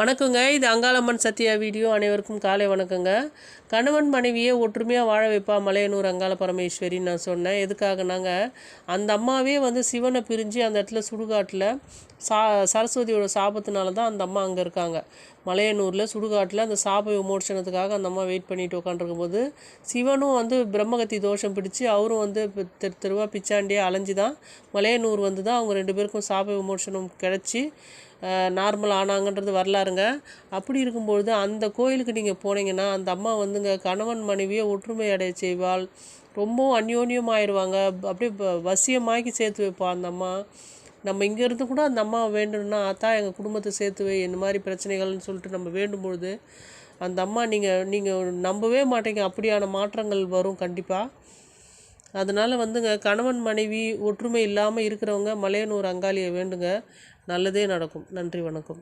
வணக்கங்க. இது அங்காளம்மன் சத்யா வீடியோ. அனைவருக்கும் காலை வணக்கங்க. கணவன் மனைவியே ஒற்றுமையாக வாழ வைப்பா மலையனூர் அங்காள பரமேஸ்வரின்னு நான் சொன்னேன். எதுக்காகனாங்க? அந்த அம்மாவே வந்து சிவனை பிரிஞ்சு அந்த இடத்துல சுடுகாட்டில் சா சரஸ்வதியோட சாபத்தினால தான் அந்த அம்மா அங்கே இருக்காங்க. மலையனூரில் சுடுகாட்டில் அந்த சாப விமோசனத்துக்காக அந்த அம்மா வெயிட் பண்ணிட்டு உட்காந்துருக்கும் போது சிவனும் வந்து பிரம்மகத்தி தோஷம் பிடிச்சி அவரும் வந்து தெரு தெருவாக பிச்சாண்டியே அலைஞ்சு தான் மலையனூர் வந்து தான் அவங்க ரெண்டு பேருக்கும் சாப விமோசனம் கிடச்சி நார்மல் ஆனாங்கன்றது வரலாறுங்க. அப்படி இருக்கும்பொழுது அந்த கோயிலுக்கு நீங்கள் போனீங்கன்னா அந்த அம்மா வந்துங்க கணவன் மனைவியை ஒற்றுமை அடைய செய்வாள். ரொம்பவும் அந்யோன்யமாயிடுவாங்க அப்படியே வசியமாக்கி சேர்த்து வைப்பா அந்த அம்மா. நம்ம இங்கேருந்து கூட அந்த அம்மா வேண்டும்னா அத்தா எங்கள் குடும்பத்தை சேர்த்து வை. இந்த மாதிரி பிரச்சனைகள்னு சொல்லிட்டு நம்ம வேண்டும்பொழுது அந்த அம்மா நீங்கள் நீங்கள் நம்பவே மாட்டீங்க. அப்படியான மாற்றங்கள் வரும் கண்டிப்பாக அதனால் வந்துங்க கணவன் மனைவி ஒற்றுமை இல்லாமல் இருக்கிறவங்க மலையனூர் அங்காளியை வேண்டுங்க. நல்லதே நடக்கும். நன்றி வணக்கம்.